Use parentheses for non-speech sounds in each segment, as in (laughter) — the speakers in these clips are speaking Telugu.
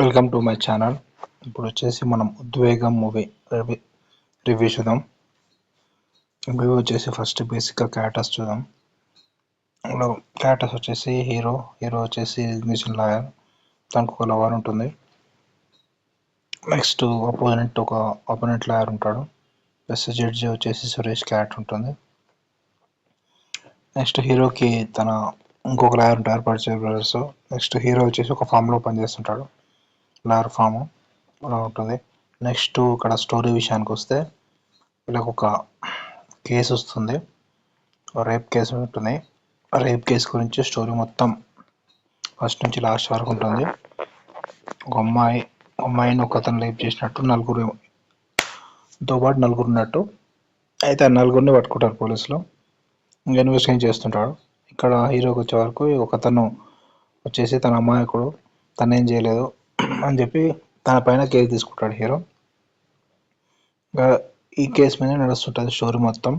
వెల్కమ్ టు మై ఛానల్ ఇప్పుడు వచ్చేసి మనం ఉద్వేగం మూవీ రివ్యూ రివ్యూ చూద్దాం. మూవీ వచ్చేసి ఫస్ట్ బేసిక్గా క్యారెక్టర్స్ చూద్దాం. అందులో క్యారెక్టర్స్ వచ్చేసి హీరో హీరో వచ్చేసి మిషన్ లాయర్ తనకు ఒక లవర్ ఉంటుంది. నెక్స్ట్ అపోనెంట్ ఒక అపోనెంట్ లాయర్ ఉంటాడు. ప్లస్ జడ్జి వచ్చేసి సురేష్ క్యారెక్టర్ ఉంటుంది. నెక్స్ట్ హీరోకి తన ఇంకొక లాయర్ ఉంటారు పరిచయ బ్రదర్స్ నెక్స్ట్ హీరో వచ్చేసి ఒక ఫామ్లో పనిచేస్తుంటాడు. లాయర్ ఫామ్ అలా ఉంటుంది. నెక్స్ట్ ఇక్కడ స్టోరీ విషయానికి వస్తే వీళ్ళకి ఒక కేసు వస్తుంది. రేప్ కేసు ఉంటుంది. రేప్ కేసు గురించి స్టోరీ మొత్తం ఫస్ట్ నుంచి లాస్ట్ వరకు ఉంటుంది. ఒక అమ్మాయి అమ్మాయిని ఒక అతను రేప్ చేసినట్టు నలుగురు తో పాటు నలుగురు ఉన్నట్టు అయితే ఆ నలుగురిని పట్టుకుంటారు పోలీసులు. ఇంకా ఇన్వెస్టిగేషన్ చేస్తుంటాడు. ఇక్కడ హీరోకి వచ్చే వరకు ఒక అతను వచ్చేసి తన అమాయకుడు తను ఏం చేయలేదు. అని చెప్పి తన పైన కేసు తీసుకుంటాడు హీరో. ఇంకా ఈ కేసు మీద నడుస్తుంటుంది స్టోరీ మొత్తం.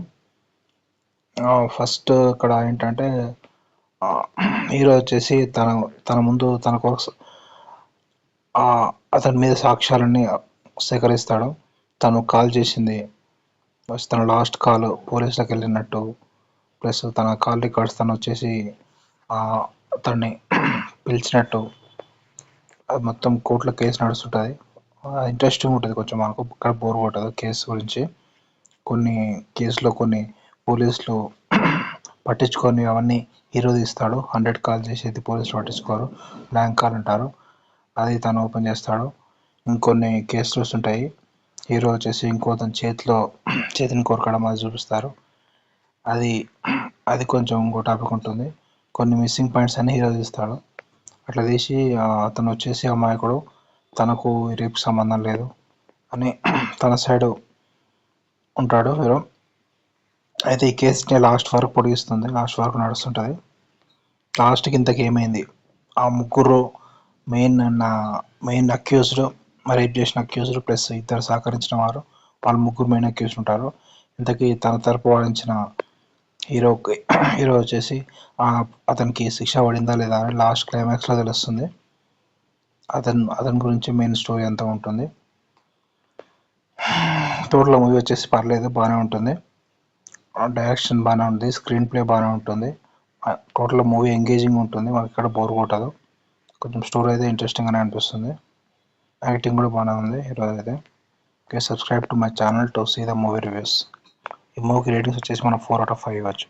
ఫస్ట్ ఇక్కడ ఏంటంటే హీరో వచ్చేసి తన తన ముందు తన కోసం అతని మీద సాక్ష్యాలన్నీ సేకరిస్తాడు. తను కాల్ చేసింది తన లాస్ట్ కాల్ పోలీసులకు వెళ్ళినట్టు. ప్లస్ తన కాల్ రికార్డ్స్ తను వచ్చేసి అతన్ని (clears throat) పిలిచినట్టు. అది మొత్తం కోర్టులో కేసు నడుస్తుంటుంది. ఇంట్రెస్టింగ్ ఉంటుంది కొంచెం మనకు. ఇక్కడ బోర్ కొట్టదు కేసు గురించి. కొన్ని కేసులో కొన్ని పోలీసులు (clears throat) పట్టించుకొని అవన్నీ హీరో తీస్తాడు. హండ్రెడ్ కాల్ చేసేది పోలీసులు పట్టించుకోరు. బ్లాంక్ కాల్ అంటారు. అది తను ఓపెన్ చేస్తాడు. ఇంకొన్ని కేసులు వస్తుంటాయి. హీరో వచ్చేసి ఇంకో తన చేతిలో (clears throat) చేతిని కోరకడం అది చూపిస్తారు. అది (clears throat) అది కొంచెం ఇంకో టాపిక్ ఉంటుంది. కొన్ని మిస్సింగ్ పాయింట్స్ అన్ని హీరో తీస్తాడు. అట్లా తీసి అతను వచ్చేసి అమాయకుడు తనకు రేపు సంబంధం లేదు అని (clears throat) తన సైడ్ ఉంటాడు హీరో. అయితే ఈ కేసుని లాస్ట్ వరకు పొడిగిస్తుంది లాస్ట్ వరకు నడుస్తుంటుంది. లాస్ట్కి ఇంతకు ఏమైంది? ఆ ముగ్గురు మెయిన్ నా మెయిన్ అక్యూజ్డ్ రేప్ చేసిన అక్యూజ్డ్ ప్లస్ ఇద్దరు సహకరించిన వారు వాళ్ళు ముగ్గురు మెయిన్ అక్యూజ్డ్ ఉంటారు. ఇంతకీ తన తరపు వాడించిన హీరోకి (clears throat) హీరో వచ్చేసి అతనికి శిక్ష పడిందా లేదా అని లాస్ట్ క్లైమాక్స్లో తెలుస్తుంది. అతను అతని గురించి మెయిన్ స్టోరీ అంతా ఉంటుంది. (sighs) టోటల్ మూవీ వచ్చేసి పర్లేదు బాగానే ఉంటుంది. డైరెక్షన్ బాగానే ఉంది స్క్రీన్ ప్లే బాగానే ఉంటుంది. టోటల్ మూవీ ఎంగేజింగ్ ఉంటుంది మాకు ఇక్కడ బోర్ కొట్టదు. కొంచెం స్టోరీ అయితే ఇంట్రెస్టింగ్గానే అనిపిస్తుంది. యాక్టింగ్ కూడా బాగానే ఉంది హీరో అయితే. Okay subscribe to my channel to see the movie reviews. ఈ మూవీకి రేటింగ్స్ వచ్చేసి మనం ఫోర్ అవుట్ ఆఫ్ ఫైవ్ ఇవ్వచ్చు